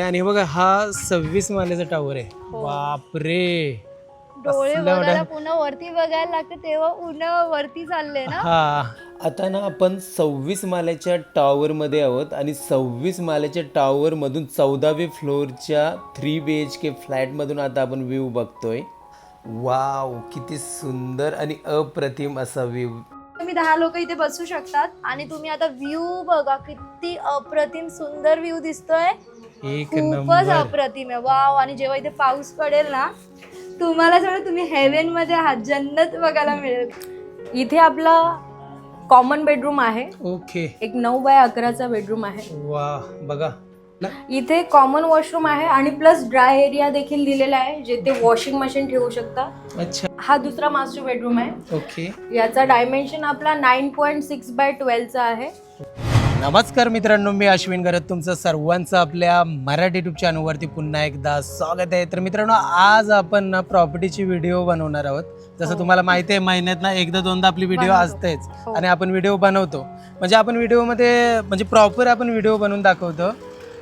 आणि बघा हा सव्वीस मालेचा टावर आहे. हो. बापरे. डोळे असलं बघायला वाटत- पुन्हा वरती बघायला लागते तेव्हा पुन्हा वरती चालले ना? हा. आता ना आपण सव्वीस माल्याच्या टॉवरमध्ये आहोत आणि सव्वीस माल्याच्या टॉवरमधून चौदावे फ्लोअरच्या थ्री बी एच के फ्लॅटमधून आता आपण व्ह्यू बघतोय. वाव किती सुंदर आणि अप्रतिम असा व्ह्यू तुम्ही दहा लोक इथे बसू शकतात आणि तुम्ही आता व्ह्यू बघा किती अप्रतिम सुंदर व्ह्यू दिसतोय. एक खूपच नंबर. अप्रतिम आहे. वाव आणि जेव्हा इथे पाऊस पडेल ना तुम्हाला सगळं तुम्ही हेवनमध्ये आहात. जन्नत बघायला मिळेल. इथे आपला कॉमन बेडरूम आहे. ओके. एक नऊ बाय अकराचा बेडरूम आहे. वा बघा. इथे कॉमन वॉशरूम आहे आणि प्लस ड्राय एरिया देखील दिलेला आहे जेथे वॉशिंग मशीन ठेवू शकता. अच्छा. हा दुसरा मास्टर बेडरूम आहे. ओके. याचा डायमेन्शन आपला नाईन पॉईंट सिक्स बाय ट्वेल्वचा आहे. नमस्कार मित्रांनो मी अश्विन करत तुमचं सर्वांचं आपल्या मराठी युट्यूब चॅनलवरती पुन्हा एकदा स्वागत आहे. तर मित्रांनो आज आपण ना प्रॉपर्टीची व्हिडिओ बनवणार आहोत. जसं तुम्हाला माहिती आहे महिन्यात ना एकदा दोनदा आपली व्हिडिओ बनवतो. असतेच. हो. आणि आपण व्हिडिओ बनवतो. म्हणजे आपण व्हिडिओमध्ये म्हणजे प्रॉपर आपण व्हिडिओ बनवून दाखवतो.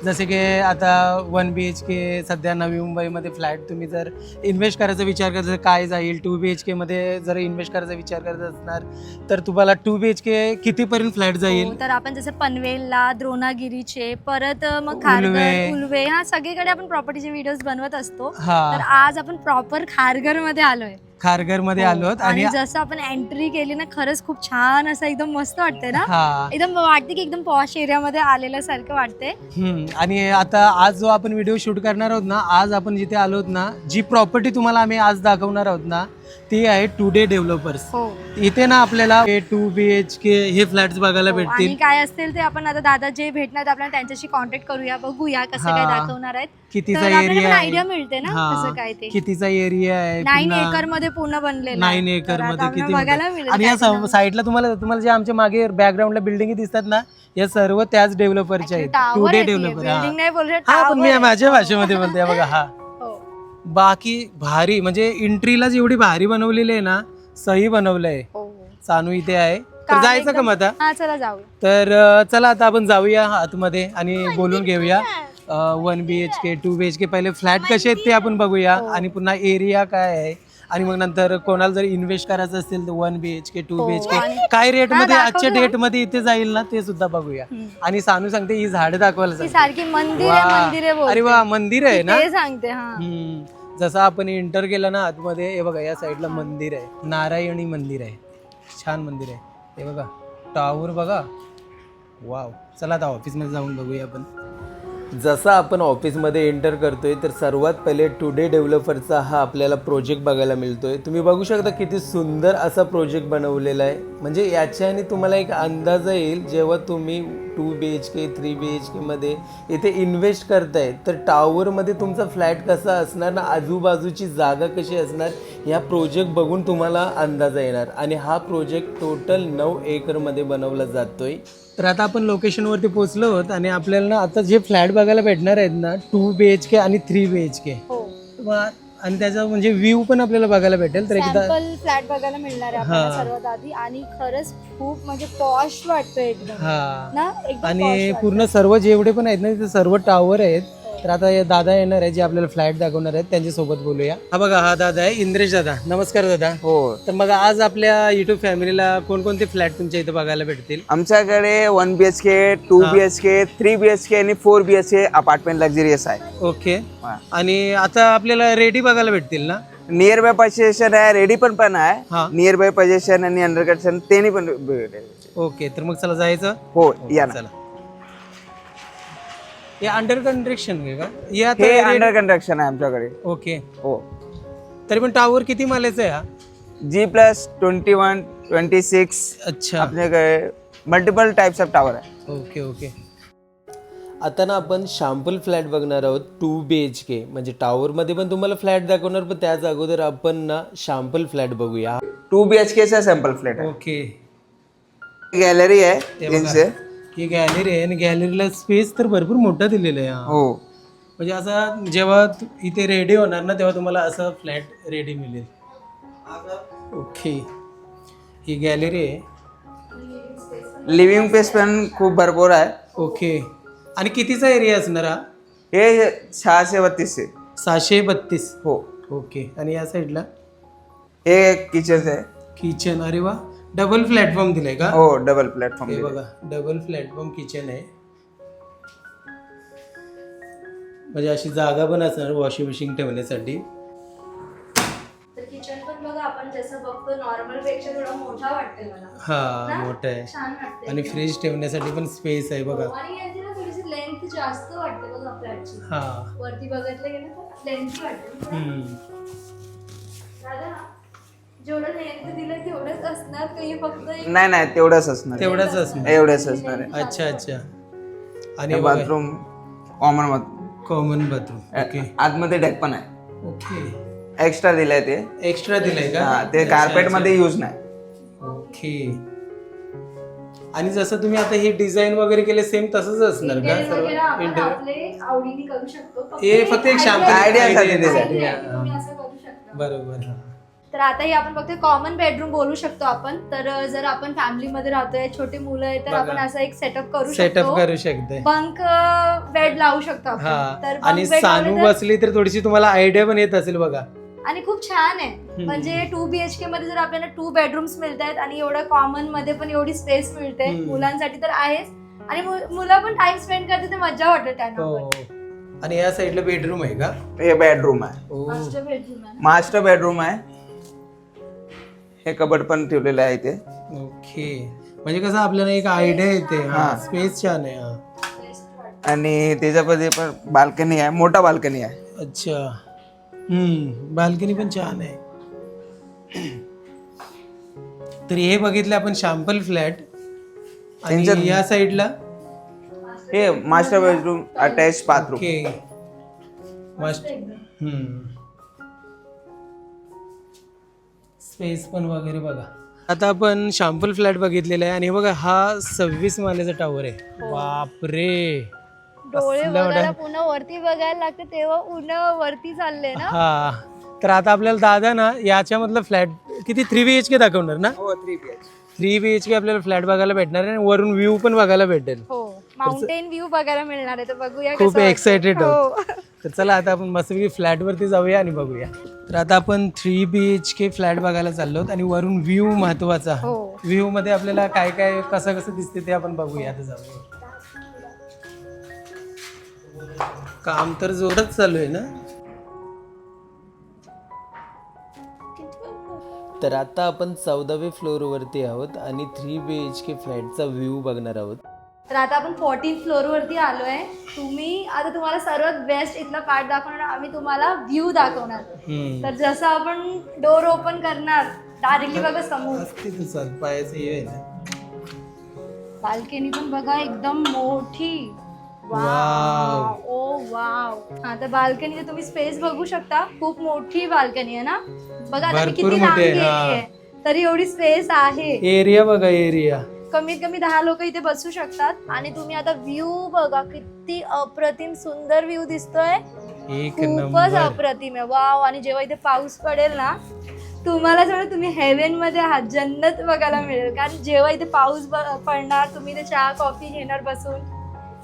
जसे की आता वन बी एच के सध्या नवी मुंबईमध्ये फ्लॅट तुम्ही जर इन्व्हेस्ट करायचा विचार करत असाल, काय जाईल? टू बी एच केमध्ये जर इन्व्हेस्ट करायचा विचार करत असणार तर तुम्हाला टू बी एच के कितीपर्यंत फ्लॅट जाईल? हो, तर आपण जसं पनवेलला द्रोणागिरीचे परत मग. खारघर उल्वे. हा सगळीकडे आपण प्रॉपर्टीचे व्हिडिओज बनवत असतो. तर आज आपण प्रॉपर खारघरमध्ये आलोय. खारघरमध्ये हो. आलोत आणि आणि जसं आपण एंट्री केली ना खरंच खूप छान असं एकदम मस्त वाटते ना हा एकदम वाटते की एकदम पॉश एरियामध्ये आलेल्या सारखं वाटते हम्म. आणि आता आज जो आपण व्हिडिओ शूट करणार आहोत ना आज आपण जिथे आलो आहोत ना जी प्रॉपर्टी तुम्हाला आम्ही आज दाखवणार आहोत ना ती आहे टू डे डेव्हलपर्स हो इथे ना आपल्याला टू बी एच के हे फ्लॅट्स बघायला हो, आणि भेटतील काय असतील ते आपण आता दादा जे भेटणार आहेत, आपल्याला त्यांच्याशी कॉन्टॅक्ट करूया बघूया कसं काय हा. दाखवणार आहेत कितीचा एरिया आयडिया आहे मिळते ना. कसं काय ते कितीचा एरिया आहे नाईन पुन्हा एकरमध्ये पूर्ण बनलेलं नाईन. एकर आता मध्ये आपल्याला किती बघायला मोठं. मिळेल आणि काय या. साईडला तुम्हाला तुम्हाला जे आमच्या मागे बॅकग्राऊंडला बिल्डिंग दिसतात ना या सर्व त्याच डेव्हलपरच्या आहेत टू डे आहे ती, डेव्हलपर building नाही बोलू शकत, हा पण tower मी आहे. माझ्या भाषेमध्ये बोलते बघा हो. बाकी भारी म्हणजे एंट्रीला जेवढी भारी बनवलेली आहे ना सही बनवलंय हो. सानू इथे आहे तर जायचं का मग आता हा चला जाऊ तर चला आता आपण जाऊया आतमध्ये आणि बोलून घेऊया one B H K two B H K पहिले फ्लॅट कसे आहेत ते आपण बघूया हो. आणि पुन्हा एरिया काय आहे आणि मग नंतर कोणाला जर इन्व्हेस्ट करायचं असेल तर one B H K two B H हो, के काय रेटमध्ये हा, आजच्या. डेटमध्ये इथे जाईल ना ते सुद्धा बघूया. आणि सानू सांगते ही झाडं दाखवायला. सारखी मंदिर. अरे वा मंदिर आहे ना सांगते हा. जसं आपण एंटर केलं ना आतमध्ये हे बघा या साईडला मंदिर आहे. नारायणी मंदिर आहे. छान मंदिर आहे. हे बघा टावर बघा. वाव चला आता ऑफिसमध्ये जाऊन बघूया आपण. जसं आपण ऑफिसमध्ये एंटर करतोय तर सर्वात पहिले टुडे डेव्हलपरचा हा आपल्याला प्रोजेक्ट बघायला मिळतोय. तुम्ही बघू शकता किती सुंदर असा प्रोजेक्ट बनवलेला आहे. म्हणजे याच्याने तुम्हाला एक अंदाज येईल जेव्हा तुम्ही two B H K three B H केमध्ये इथे इन्व्हेस्ट करताय तर टॉवरमध्ये तुमचा फ्लॅट कसा असणार ना आजूबाजूची जागा कशी असणार ह्या प्रोजेक्ट बघून तुम्हाला अंदाज येणार. आणि हा प्रोजेक्ट टोटल नऊ एकरमध्ये बनवला जातोय. तर आता आपण लोकेशनवरती पोहोचलो आहोत आणि आपल्याला ना आता जे फ्लॅट बघायला भेटणार आहेत ना टू बी एच के आणि थ्री बी एच के. हो. आणि त्याचा म्हणजे व्ह्यू पण आपल्याला बघायला भेटेल. तर एकदा सॅम्पल फ्लॅट बघायला मिळणार आहे आपल्याला हा. सर्वात आधी. आणि खरंच खूप म्हणजे पॉश वाटतोय एकदम. हा. ना? एकदम आणि वाटतंय. पूर्ण सर्व जेवढे पण आहेत ना तिथे सर्व टावर आहेत. तर आता हे दादा येणार आहे जे आपल्याला फ्लॅट दाखवणार आहेत त्यांच्यासोबत बोलूया. हा बघा हा दादा आहे इंद्रेश दादा. नमस्कार दादा. हो. तर मग आज आपल्या युट्यूब फॅमिलीला कोणकोणते फ्लॅट तुमच्या इथे बघायला भेटतील? आमच्याकडे one B H K two हा. B H K three B H K आणि four B H K apartment luxurious आहे. ओके हा. आणि आता आपल्याला रेडी बघायला भेटतील ना? नियर बाय पोझिशन आहे रेडी पण पण हा. आहे. नियर बाय पोझिशन आणि अंडर कन्स्ट्रक्शन त्यांनी पण भेटेल. ओके तर मग चला जायचं? हो या ना. चला. हे अंडर कंस्ट्रक्शन आहे का? हे हे अंडर कन्स्ट्रक्शन आहे आमच्याकडे. ओके हो. तरी पण टावर किती मालाचा आहे हा? G plus twenty one twenty six अच्छा. आपल्याकडे मल्टिपल टाइप्स ऑफ टावर आहे. ओके ओके आता ना आपण शॅम्पल फ्लॅट बघणार आहोत टू बी एच के म्हणजे टॉवरमध्ये पण तुम्हाला फ्लॅट दाखवणार पण त्याच अगोदर आपण ना शॅम्पल फ्लॅट बघूया. टू बी एच केचा सॅम्पल फ्लॅट आहे. ओके गॅलरी आहे ही गॅलरी आहे आणि गॅलरीला स्पेस तर भरपूर मोठा दिलेला आहे हा. हो. म्हणजे असा जेव्हा तु- इथे रेडी होणार ना तेव्हा तुम्हाला असं फ्लॅट रेडी मिळेल. ओके ही गॅलरी आहे. लिव्हिंग स्पेस पण खूप भरपूर आहे. ओके आणि कितीचा एरिया असणार हा? हे सहाशे बत्तीसशे. सहाशे बत्तीस. हो. ओके आणि या साईडला हे किचन आहे. किचन अरे वा. डबल प्लॅटफॉर्म दिलाय का? हो डबल प्लॅटफॉर्म हे बघा डबल प्लॅटफॉर्म किचन आहे. म्हणजे अशी जागा पण असणार वॉशिंग मशीन ठेवण्यासाठी. तर किचन पण बघा आपण जसं बघतो नॉर्मलपेक्षा थोडा मोठा वाटतंय मला. हा ना? मोठं आहे. छान वाटतंय. आणि फ्रीज ठेवण्यासाठी पण स्पेस आहे बघा. आणि यांची ना थोडीशी लेंथ जास्त वाटते बघा फ्लॅटची हा. वरती बघितलं गेलं तर लेंथी वाटते. हम्म. दादा जेवढं लेंथ दिलं तेवढंच असणार काही फक्त एक नाही नाही तेवढंच असणार. आहे. तेवढंच असणार. एवढंच असणार आहे. अच्छा अच्छा. आणि bathroom common bathroom common bathroom okay आतमध्ये डेक पण आहे. ओके एक्स्ट्रा दिलंय ते. एक्स्ट्रा दिलाय का? हा, ते कार्पेटमध्ये यूज नाही. ओके आणि जसं तुम्ही आता हे डिझाईन वगैरे केले सेम तसंच असणार का? इंटेरियर वगैरे आपण इंटेरियर आपले आवडीने करू शकतो. हे फक्त एक शांत Idea साठी idea दिलंय. साठी. Idea, तुम्ही असं करू शकता. बरोबर. तर आता हे आपण फक्त कॉमन बेडरूम बोलू शकतो आपण. तर जर आपण फॅमिलीमध्ये राहतोय छोटे मुलं आहेत तर बघा. आपण असं एक सेटअप करू सेटअप शकतो. करू शकते. बंक बेड लावू शकतो आपण. हा. तर आणि bed सानू लावलं तर- बसली तर थोडीशी तुम्हाला आयडिया पण येत असेल बघा. आणि खूप छान आहे. म्हणजे टू बीएचके मध्ये जर आपल्याला टू बेडरूम्स मिळत आहेत आणि एवढं कॉमनमध्ये पण एवढी स्पेस मिळते हम्म. मुलांसाठी तर आहेच. आणि मु- मुलं पण टाइम स्पेंड करते तर मजा वाटते त्यांना हो. पण. आणि या साईडला बेडरूम आहे का? हे बेडरूम आहे. ओ बेडरूम आहे. मास्टर बेडरूम आहे. हे कबड पण ठेवलेलं आहे ते. ओके. म्हणजे कसं आपल्याला एक आयडिया येते. हा हा. स्पेस छान आहे हा. आणि त्याच्यामध्ये पण बाल्कनी आहे मोठा बाल्कनी आहे. अच्छा. हम्म बाल्कनी पण छान आहे. तर हे बघितलं आपण शॅम्पल फ्लॅट आणि या साईडला हे master bedroom attach bathroom okay. मस्त हम्म. स्पेस पण वगैरे बघा. आता आपण शॅम्पल फ्लॅट बघितलेला आहे आणि हे बघा हा सव्वीस माल्याचा टावर आहे. बापरे. डोळे असलं बघायला मोठं- पुन्हा वरती बघायला लागते तेव्हा उन्हा वरती चालले ना? हा. तर आता आपल्याला दादा ना याच्यामधलं फ्लॅट किती? थ्री बी एच के दाखवणार ना? हो three B H three B H K आपल्याला फ्लॅट बघायला भेटणार आहे आणि वरून व्ह्यू पण बघायला भेटेल. हो. माउंटेन व्ह्यू बघायला मिळणार आहे तर बघूया खूप कसं. एक्साइटेड हो. आहोत. तर चला आता आपण मस्तपैकी फ्लॅटवरती जाऊया आणि बघूया. तर आता आपण three B H K flat बघायला चाललो आणि वरून व्ह्यू महत्त्वाचा. हो. व्ह्यू मध्ये आपल्याला काय काय कसं कसं दिसते ते आपण बघूया आता जाऊया काम तर जोरात चालू आहे ना? तर आता आपण चौदाव्या फ्लोअरवरती आहोत आणि थ्री बी एच के फ्लॅटचा व्ह्यू बघणार आहोत. तर आता आपण फोर्टीन फ्लोअर वरती आलोय. तुम्ही आता तुम्हाला सर्वात बेस्ट इथला पार्ट दाखवणार आम्ही तुम्हाला व्ह्यू दाखवणार. तर जसं आपण डोर ओपन करणार डायरेक्टली बघा समोर. आहे बाल्कनी पण बघा एकदम मोठी. Oh wow. हा तर बाल्कनी तुम्ही स्पेस बघू शकता. खूप मोठी बाल्कनी आहे ना. बघा किती आहे, लांबी. आहे. तरी एवढी स्पेस आहे. एरिया बघा एरिया कमीत कमी दहा लोक इथे बसू शकतात. आणि तुम्ही आता व्ह्यू बघा किती अप्रतिम सुंदर व्ह्यू दिसतोय. खूपच अप्रतिम आहे. वाव आणि जेव्हा इथे पाऊस पडेल ना तुम्हाला सगळं तुम्ही हेवनमध्ये आहात. जन्नत बघायला मिळेल. कारण जेव्हा इथे पाऊस पडणार तुम्ही इथे चहा कॉफी घेणार बसून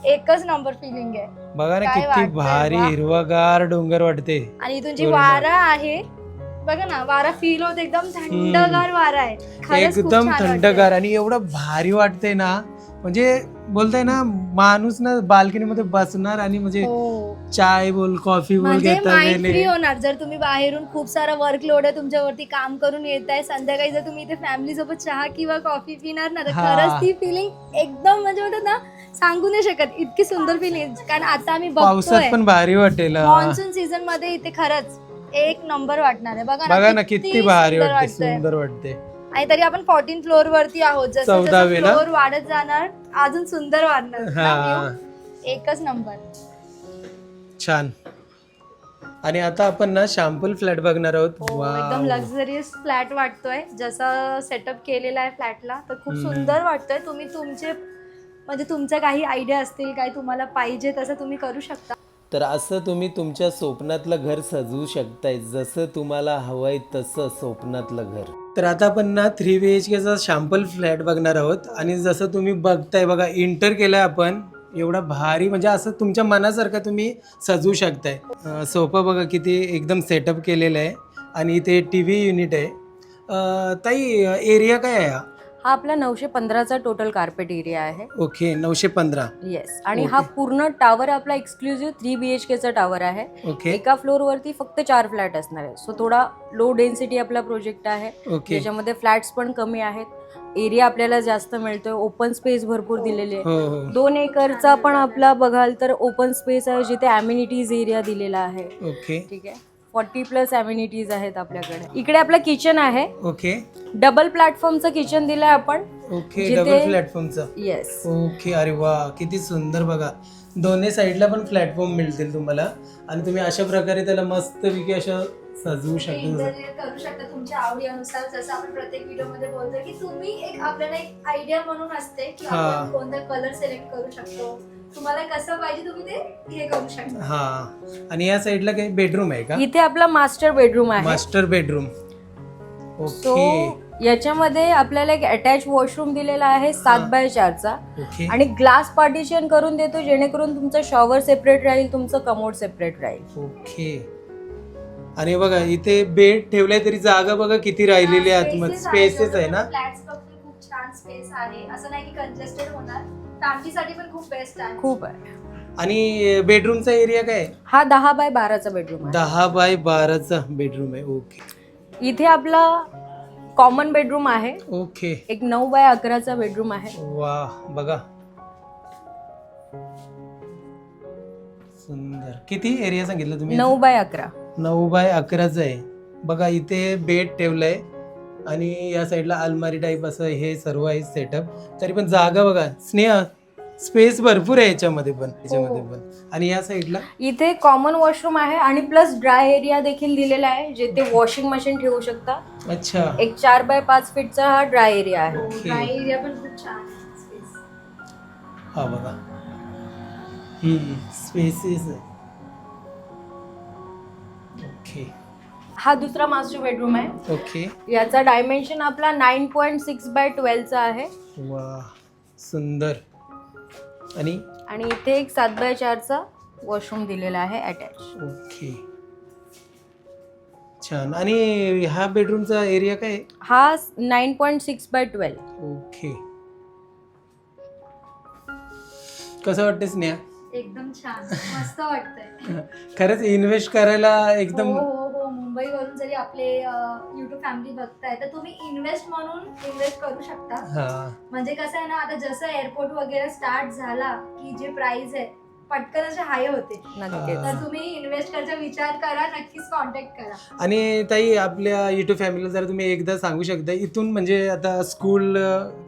एकच नंबर फिलिंग आहे. बघा ना काय किती भारी. हिरवागार डोंगर वाटते आणि इथून जी. वारा आहे बघा ना वारा फील होत एकदम थंडगार वारा आहे खरंच खूप एकदम छान थंडगार आणि एवढं भारी वाटतंय ना म्हणजे बोलताय ना माणूस ना बाल्कनी मध्ये बसणार आणि म्हणजे. हो. चाय बोल कॉफी बोल म्हणजे घेता माइंड फ्री गेले होणार जर तुम्ही बाहेरून खूप सारा वर्कलोड आहे तुमच्यावरती काम करून येत आहे संध्याकाळी जर तुम्ही इथे फॅमिली सोबत चहा किंवा कॉफी पिणार ना तर हा. खरंच ती फिलिंग एकदम म्हणजे म्हणतात ना सांगू नाही शकत इतकी सुंदर फिलिंग कारण आता आम्ही पावसात बघतोय पण भारी वाटेल हा. मान्सून सीझनमध्ये इथे खरंच एक नंबर वाटणार आहे. बघा बघा ना किती भारी सुंदर वाटते वाटतंय. सुंदर वाटते. आणि तरी आपण फोर्टीन फ्लोअर वरती आहोत. जसं? फ्लोअर वाढत जाणार अजून सुंदर वाढणार. ना हा view? एकच नंबर. छान. आणि आता आपण ना शॅम्पल फ्लॅट बघणार आहोत. हो Wow. एकदम लक्झरियस फ्लॅट वाटतोय. जसा सेटअप केलेला आहे फ्लॅटला तर खूप हम्म. सुंदर वाटतोय. तुम्ही तुमचे म्हणजे तुमच्या काही आयडिया असतील काय तुम्हाला पाहिजे तसं तुम्ही करू शकता. तर असं तुम्ही तुमच्या स्वप्नातलं घर सजवू शकताय जसं तुम्हाला हवंय तसं स्वप्नातलं घर. तर आता आपण ना थ्री बी एच केचा शॅम्पल फ्लॅट बघणार आहोत. आणि जसं तुम्ही बघताय बघा इंटर केलं आहे आपण एवढा भारी म्हणजे असं तुमच्या मनासारखं तुम्ही सजवू शकताय. सोपं बघा किती एकदम सेटअप केलेलं आहे. आणि इथे टी व्ही युनिट आहे. ताई एरिया काय आहे हा? हा आपला नऊशे पंधराचा टोटल कार्पेट एरिया आहे. ओके नऊशे पंधरा. येस आणि हा पूर्ण टावर आपला एक्सक्लुझिव्ह थ्री बी एच केचा टावर आहे. ओके. एका फ्लोअरवरती फक्त चार फ्लॅट असणार आहे. सो थोडा लो डेन्सिटी आपला प्रोजेक्ट आहे. ओके. त्याच्यामध्ये फ्लॅट्स पण कमी आहेत. एरिया आपल्याला जास्त मिळतोय. ओपन स्पेस भरपूर दिलेली आहे. हो हो. दोन एकरचा पण आपला बघाल तर ओपन स्पेस आहे जिथे अम्युनिटीज एरिया दिलेला आहे. ओके. ठीक आहे? फॉर्टी प्लस अम्युनिटीज आहेत आपल्याकडे. इकडे आपलं किचन आहे. ओके. डबल प्लॅटफॉर्मचं किचन दिलंय आपण. ओके जिथे- डबल प्लॅटफॉर्मचा येस ओके अरे वा किती सुंदर बघा. दोन्ही साईडला पण प्लॅटफॉर्म मिळतील तुम्हाला. आणि तुम्ही अशा प्रकारे त्याला मस्तपैकी असं सजवू शकता. करू शकता तुमच्या आवडी अनुसार जसं आपण प्रत्येक व्हिडिओमध्ये बोलतो की तुम्ही एक आपल्याला एक आयडिया म्हणून असते की हा. आपण कोणता कलर सिलेक्ट करू शकतो. तुम्हाला कसं पाहिजे तुम्ही ते हे करू शकता. हा. आणि या साईडला काही बेडरूम आहे का? इथे आपला मास्टर बेडरूम आहे. मास्टर बेडरूम सो ओके याच्यामध्ये आपल्याला एक अटॅच वॉशरूम दिलेला आहे सात बाय चारचा ओके आणि ग्लास पार्टिशन करून देतो जेणेकरून तुमचं शॉवर सेपरेट राहील तुमचं कमोड सेपरेट राहील. ओके आणि बघा इथे बेड ठेवलाय तरी जागा बघा किती राहिलेली आहे. आतमध्ये स्पेसेस आहे. ना? फ्लॅट्स बघतो खूप छान स्पेस आहे. असं नाही की कंजेस्टेड होणार. फॅमिलीसाठी पण खूप बेस्ट आहे. खूप आहे. आणि बेडरूमचा एरिया काय आहे? हा दहा बाय बाराचा बेडरूम आहे. दहा बाय बाराचा बेडरूम आहे. ओके इथे आपला कॉमन बेडरूम आहे. ओके एक नऊ बाय अकराचा बेडरूम आहे. वा बघा. सुंदर. किती एरिया सांगितलं तुम्ही? नऊ बाय अकरा. नऊ बाय अकराचं आहे. बघा इथे बेड ठेवलंय. आणि या साईडला अलमारी टाईप असं हे सर्व आहे सेटअप तरी पण जागा बघा स्नेह स्पेस भरपूर आहे याच्यामध्ये पण याच्यामध्ये पण. आणि या साईडला इथे कॉमन वॉशरूम आहे आणि प्लस ड्राय एरिया देखील दिलेला आहे जिथे वॉशिंग मशीन ठेवू शकता. अच्छा. एक चार बाय पाच फीटचा हा ड्राय एरिया आहे. ड्राय एरिया पण खूप छान आहे हा बघा. स्पेसेस आहे. हा दुसरा मास्टर बेडरूम आहे. ओके याचा डायमेन्शन आपला नाईन पॉईंट सिक्स बाय ट्वेल्वचा आहे. वा सुंदर. आणि? आणि इथे एक सात बाय चारचा वॉशरूम दिलेला आहे अटॅच ओके छान. आणि ह्या बेडरूमचा एरिया काय आहे? हा nine point six by twelve okay कसं वाटतं स्नेहा? एकदम छान. मस्त वाटतंय. खरंच इन्व्हेस्ट करायला एकदम हो हो हो. मुंबईवरून जरी आपले युट्यूब फॅमिली बघताय तर तुम्ही इन्व्हेस्ट म्हणून इन्व्हेस्ट करू शकता. म्हणजे कसं आहे ना आता जसं एअरपोर्ट वगैरे स्टार्ट झाला की जे प्राइस आहे पटकन असे हाय होते. तर तुम्ही इन्व्हेस्ट करायचा विचार करा नक्कीच कॉन्टॅक्ट करा. आणि ताई आपल्या युट्यूब फॅमिलीला जर तुम्ही एकदा सांगू शकता इथून म्हणजे आता स्कूल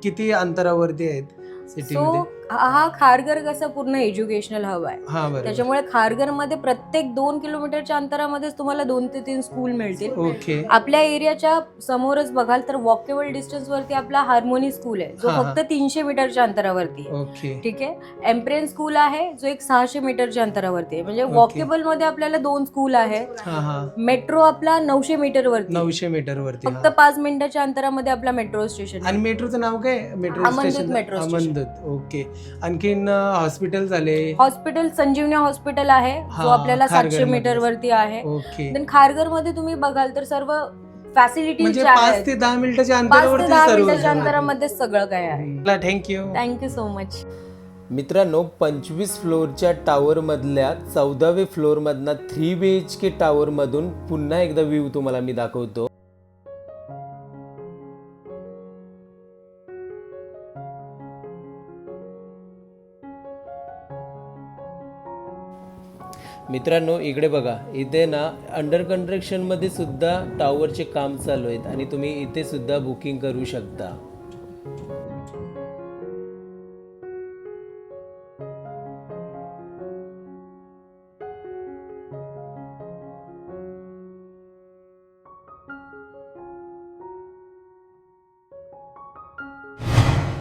किती अंतरावरती आहेत? सो सिटीमध्ये हा खारघर कसं पूर्ण एज्युकेशनल हब आहे. त्याच्यामुळे खारघरमध्ये प्रत्येक दोन किलोमीटरच्या अंतरामध्येच तुम्हाला दोन ते तीन स्कूल मिळतील. आपल्या एरियाच्या समोरच बघाल तर वॉकेबल डिस्टन्स वरती आपला हार्मोनी स्कूल आहे. जो. फक्त तीनशे मीटरच्या अंतरावरती आहे. ओके. ठीक आहे? एम्प्रेन स्कूल आहे जो एक सहाशे मीटरच्या अंतरावरती आहे. म्हणजे. वॉकेबलमध्ये आपल्याला दोन स्कूल आहेत हा हा. मेट्रो आपला नऊशे मीटर वरती नऊशे मीटर वरती फक्त. पाच मिनिटाच्या अंतरामध्ये आपला मेट्रो स्टेशन आणि मेट्रोचं नाव काय? मेट्रो. अमनदूत ओके. आणखीन हॉस्पिटल झाले. हॉस्पिटल संजीवनी हॉस्पिटल आहे जो आपल्याला सातशे. मीटर वरती आहे. ओके. देन खारघरमध्ये तुम्ही बघाल तर सर्व फॅसिलिटीज म्हणजे पाच ते दहा मिनिटाच्या मिनिटाच्या. अंतरामध्ये सगळं काय आहे. थँक्यू थँक्यू सो मच मित्रांनो पंचवीस फ्लोअरच्या टावरमधल्या चौदावे फ्लोअरमधनं थ्री बी एच के टावरमधून पुन्हा एकदा व्ह्यू तुम्हाला मी दाखवतो. मित्रांनो इकडे बघा. इथे ना अंडर कन्स्ट्रक्शनमध्ये सुद्धा टावरचे काम चालू आहेत आणि तुम्ही इथे सुद्धा बुकिंग करू शकता.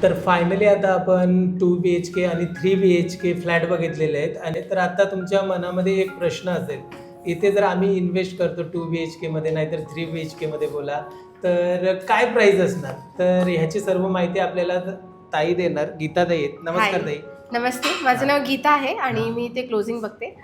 तर फायनली आता आपण टू बी एच के आणि three B H K flat बघितलेले आहेत. आणि तर आता तुमच्या मनामध्ये एक प्रश्न असेल. इथे जर आम्ही इन्व्हेस्ट करतो टू बी एच केमध्ये नाहीतर थ्री बी एच केमध्ये बोला तर काय प्राईस असणार? तर ह्याची सर्व माहिती आपल्याला ताई देणार गीता ताई नमस्कार. ताई. नमस्ते. माझं नाव गीता आहे आणि मी ते क्लोजिंग बघते.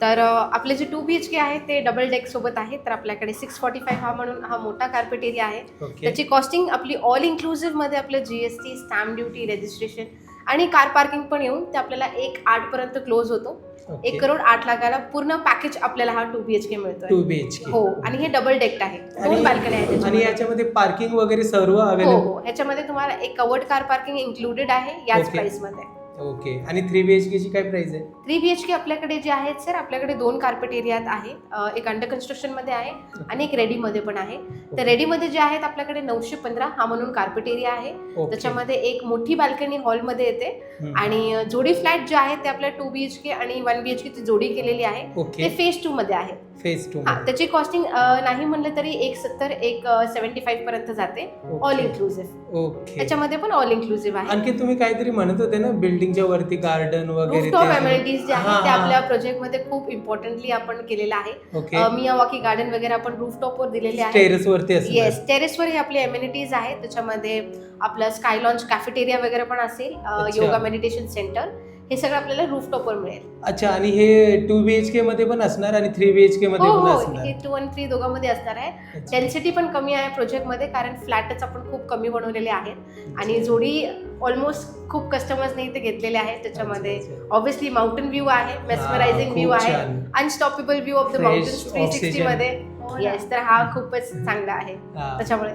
तर आपले जे टू बी एच के आहे ते डबल डेक सोबत आहे तर आपल्याकडे सिक्स फॉर्टी फाईव्ह हा म्हणून हा मोठा कार्पेट एरिया आहे. त्याची कॉस्टिंग आपली ऑल इन्क्लुझिव्हमध्ये आपलं G S T stamp duty registration आणि कार पार्किंग पण येऊन ते आपल्याला एक आठपर्यंत क्लोज होतो. एक करोड आठ लाखाला पूर्ण पॅकेज आपल्याला हा टू बी एच के मिळतोय. टू बी एच हो आणि हे डबल डेक्ट आहे. दोन आणि- बाल्कनी आहेत आणि. याच्यामध्ये पार्किंग वगैरे सर्व हो अवेलेबल हो ह्याच्यामध्ये तुम्हाला एक कवर्ड कार पार्किंग इन्क्लुडेड आहे याच. प्राइसमध्ये ओके. आणि थ्री बी एच केची काय प्राइस आहे? थ्री बी एच के आपल्याकडे जे आहेत सर आपल्याकडे दोन कार्पेट एरियात आहे अ, एक अंडर कन्स्ट्रक्शनमध्ये आहे आणि एक रेडीमध्ये पण आहे. तर रेडीमध्ये जे आहेत आपल्याकडे नऊशे पंधरा हा म्हणून कार्पेट एरिया आहे. ओके. त्याच्यामध्ये एक मोठी बाल्कनी हॉलमध्ये येते. हम्म. आणि अ, जोडी फ्लॅट जे आहेत ते आपल्या टू बी एच के आणि वन बी एच के ची जोडी केलेली आहे. ते फेज टू मध्ये आहे. फेज टू हा त्याची कॉस्टिंग नाही म्हणलं तरी एक सत्तर एक सेव्हन्टी फाईव्ह पर्यंत जाते. All inclusive okay. त्याच्यामध्ये पण ऑल इन्क्लुझिव्ह आहे. आणखी तुम्ही काहीतरी म्हणत होते ना बिल्डिंगच्या वरती गार्डन वगैरे रूफटॉप अमेनिटीज जे आहेत ते. आपल्या प्रोजेक्टमध्ये खूप इम्पॉर्टंटली आपण केलेलं आहे. अ, मियावाकी गार्डन वगैरे आपण रूफटॉपवर दिलेले आहे. टेरेस वरती. येस टेरेसवर हे आपले एम्युनिटीज आहेत. त्याच्यामध्ये आपलं स्काय लॉन्च कॅफेटेरिया वगैरे पण असेल. योगा मेडिटेशन सेंटर हे सगळं आपल्याला रूफटॉपवर मिळेल अच्छा आणि हे टू बी एच के मध्ये पण असणार आणि थ्री बी एच के मध्ये हो पण हो असणार हे टू आणि थ्री दोघांमध्ये असणार आहे अच्छा. डेन्सिटी पण कमी आहे प्रोजेक्टमध्ये कारण फ्लॅटच आपण खूप कमी बनवलेले आहेत आणि जोडी ऑलमोस्ट खूप कस्टमर्सने इथे घेतलेले आहेत त्याच्यामध्ये अच्छा, अच्छा. ऑब्विसली माउंटेन व्ह्यू आहे मेस्मरायझिंग खूप व्ह्यू आहे छान. Unstoppable view of the Fresh mountains three sixty oxygen. मध्ये हो ना. येस तर हा खूपच चांगला आहे हा. त्याच्यामुळे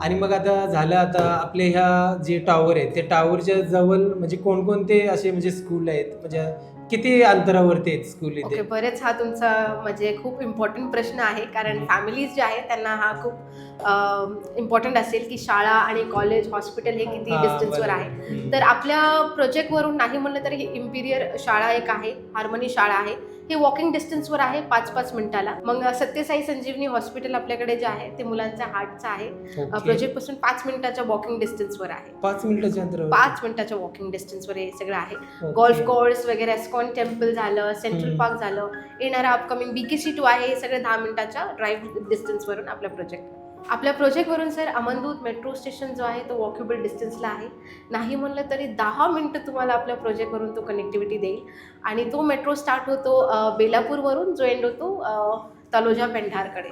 आणि मग आता झालं आता आपले ह्या जे टावर आहेत ते टावरच्या जवळ म्हणजे कोणकोणते असे म्हणजे स्कूल आहेत? म्हणजे किती अंतरावरती आहेत स्कूल ओके इथे बरेच हा तुमचा म्हणजे खूप इम्पॉर्टंट प्रश्न आहे. कारण फॅमिलीज जे आहेत त्यांना हा खूप इम्पॉर्टंट असेल की शाळा आणि कॉलेज हॉस्पिटल हे किती हा, डिस्टन्सवर बरोबर. आहे. हम्म. तर आपल्या प्रोजेक्टवरून नाही म्हणलं तरी इम्पिरियर शाळा एक आहे हार्मनी शाळा आहे. हे वॉकिंग डिस्टन्सवर आहे पाच पाच मिनिटाला मग सत्यसाई संजीवनी हॉस्पिटल आपल्याकडे जे आहे ते मुलांच्या हार्टचं आहे. प्रोजेक्टपासून पाच मिनिटाच्या वॉकिंग डिस्टन्सवर आहे पाच मिनिटाच्या अंतरावर पाच मिनिटाच्या वॉकिंग डिस्टन्सवर हे सगळं आहे. गोल्फ कोर्स वगैरे एस्कॉन टेम्पल झालं सेंट्रल. पार्क झालं येणारा upcoming B K C two आहे हे सगळे दहा मिनिटाच्या ड्राईव्ह डिस्टन्सवरून आपला प्रोजेक्ट आपल्या प्रोजेक्टवरून सर अमनदूत मेट्रो स्टेशन जो आहे तो वॉकेबल डिस्टन्सला आहे. नाही म्हणलं तरी दहा मिनटं तुम्हाला आपल्या प्रोजेक्टवरून तो कनेक्टिव्हिटी देईल. आणि तो मेट्रो स्टार्ट होतो बेलापूरवरून जो एंड होतो तलोजा पेंढारकडे.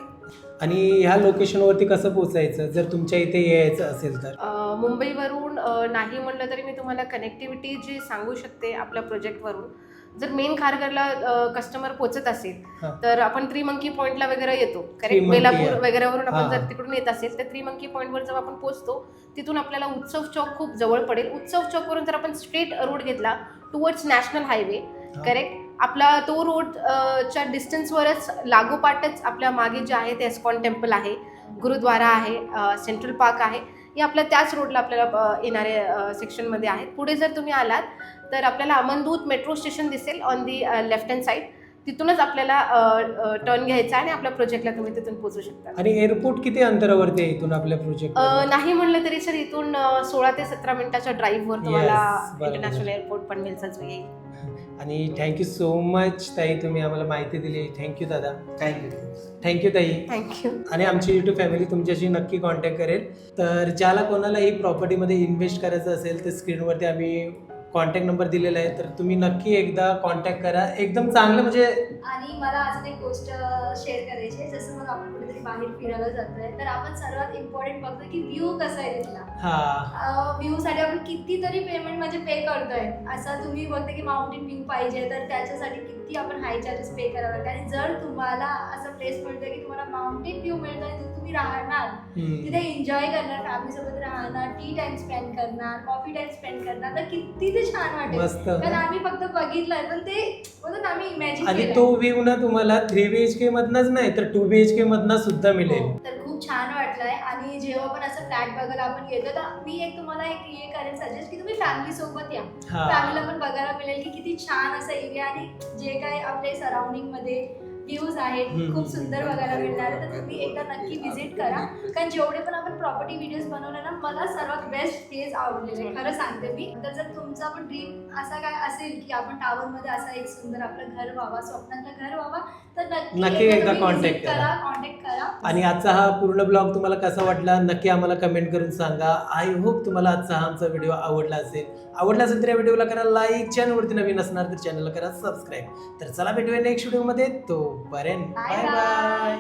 आणि ह्या लोकेशनवरती कसं पोहोचायचं? जर तुमच्या इथे यायचं असेल तर? मुंबईवरून नाही म्हणलं तरी मी तुम्हाला कनेक्टिव्हिटी जी सांगू शकते आपल्या प्रोजेक्टवरून जर मेन खारघरला कस्टमर पोचत असेल. तर आपण त्रिमंकी पॉईंटला वगैरे येतो करेक्ट बेलापूर. वगैरेवरून आपण. जर तिकडून येत असेल तर त्रिमंकी पॉईंटवर जेव्हा आपण पोहोचतो तिथून आपल्याला उत्सव चौक खूप जवळ पडेल उत्सव चौकवरून जर आपण स्ट्रेट रोड घेतला टुवर्ड्स नॅशनल हायवे. करेक्ट आपला तो रोडच्या डिस्टन्सवरच लागोपाठच आपल्या मागे जे आहे ते एस्कॉन टेम्पल आहे गुरुद्वारा आहे सेंट्रल पार्क आहे हे आपल्या त्याच रोडला आपल्याला येणारे सेक्शनमध्ये आहेत. पुढे जर तुम्ही आलात तर आपल्याला अमनदूत मेट्रो स्टेशन दिसेल on the left hand side तिथूनच आपल्याला टर्न घ्यायचा आणि आपल्या प्रोजेक्टला तुम्ही तिथून पोहोचू शकता. आणि एअरपोर्ट किती अंतरावरती आहे इथून आपल्या प्रोजेक्ट नाही म्हणलं तरी सर इथून सोळा ते सतरा मिनिटाच्या ड्राईव्हवर तुम्हाला. इंटरनॅशनल एअरपोर्ट पण मिळचाच येईल आणि थँक्यू सो मच ताई तुम्ही आम्हाला माहिती दिली. थँक्यू दादा. थँक्यू थँक्यू ताई. थँक्यू आणि आमची युट्यूब फॅमिली तुमच्याशी नक्की कॉन्टॅक्ट करेल. तर ज्याला कोणाला ही प्रॉपर्टीमध्ये इन्व्हेस्ट करायचं असेल तर स्क्रीनवरती आम्ही कॉन्टॅक्ट नंबर दिलेला आहे तर तुम्ही नक्की एकदा कॉन्टॅक्ट करा. एकदम चांगलं म्हणजे आणि मला अजून एक गोष्ट शेअर करायची आहे. जसं मग आपण कुठेतरी बाहेर फिरायला जातोय तर आपण सर्वात इम्पॉर्टंट बघतो की व्ह्यू कसा आहे तिथला. हा. व्ह्यू साठी आपण कितीतरी पेमेंट म्हणजे पे करतोय. असं तुम्ही बघते की माउंटेन व्ह्यू पाहिजे तर त्याच्यासाठी किती आपण हाय चार्जेस पे करावे आणि जर तुम्हाला असं प्लेस मिळतोय की तुम्हाला माउंटेन व्ह्यू मिळतोय तुम्ही राहणार. तिथे एन्जॉय करणार फॅमिली सोबत राहणार टी टाइम स्पेंड करणार कॉफी टाइम स्पेंड करणार. तर किती ते छान वाटेल. कारण आम्ही फक्त बघितलंय पण ते बोलतो ना आम्ही इमॅजिन आणि तो व्ह्यू ना तुम्हाला थ्री बी एच के मधनच नाही तर टू बी एच के मधनं सुद्धा मिळेल. तर खूप छान वाटलंय. आणि जेव्हा पण असं फ्लॅट बघायला आपण येतो तर मी एक तुम्हाला एक हे करेन सजेस्ट की तुम्ही फॅमिली सोबत या. हा. फॅमिलीला पण बघायला मिळेल की किती छान असा एरिया आणि जे काय आपले सराउंडिंगमध्ये व्ह्यूज आहेत. खूप सुंदर बघायला मिळणार आहे. तर तुम्ही एकदा नक्की व्हिजिट करा कारण जेवढे पण आपण प्रॉपर्टी व्हिडिओज बनवले ना मला सर्वात बेस्ट हेच आवडलेले. खरं सांगते मी तर जर तुमचा पण ड्रीम असा काय असेल की आपण टावर मध्ये असा एक सुंदर आपलं घर व्हावा स्वप्नातलं घर व्हावा तर नक्की एकदा तुम्ही contact visit करा. करा कॉन्टॅक्ट करा. आणि आजचा हा पूर्ण ब्लॉग तुम्हाला कसा वाटला नक्की आम्हाला कमेंट करून सांगा. आय होप तुम्हाला आजचा हा आमचा व्हिडिओ आवडला असेल. आवडला असेल तर या व्हिडिओला करा लाईक चॅनलवरती नवीन असणार तर चॅनलला करा सबस्क्राईब तर चला भेटूया नेक्स्ट व्हिडिओमध्ये तोपर्यंत Bye बाय. बाय